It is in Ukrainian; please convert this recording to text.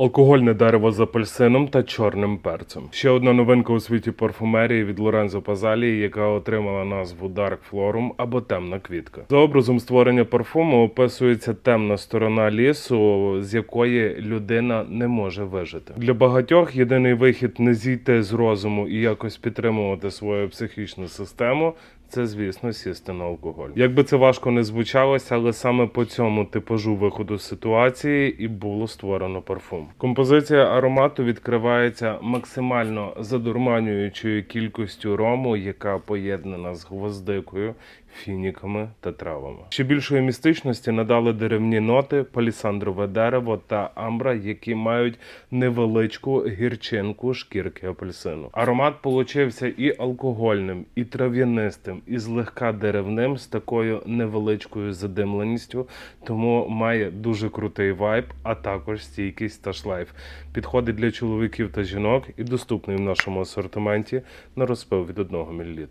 Алкогольне дерево з апельсином та чорним перцем. Ще одна новинка у світі парфумерії від Лорензо Пазалії, яка отримала назву Dark Florum або темна квітка. За образом створення парфуму описується темна сторона лісу, з якої людина не може вижити. Для багатьох єдиний вихід не зійти з розуму і якось підтримувати свою психічну систему. Це, звісно, сісти на алкоголь. Як би це важко не звучалося, але саме по цьому типажу виходу з ситуації і було створено парфум. Композиція аромату відкривається максимально задурманюючою кількістю рому, яка поєднана з гвоздикою, фініками та травами. Ще більшої містичності надали деревні ноти, палісандрове дерево та амбра, які мають невеличку гірчинку шкірки апельсину. Аромат получився і алкогольним, і трав'янистим, і злегка деревним з такою невеличкою задимленістю, тому має дуже крутий вайб, а також стійкість та шлейф. Підходить для чоловіків та жінок і доступний в нашому асортименті на розпил від 1 мл.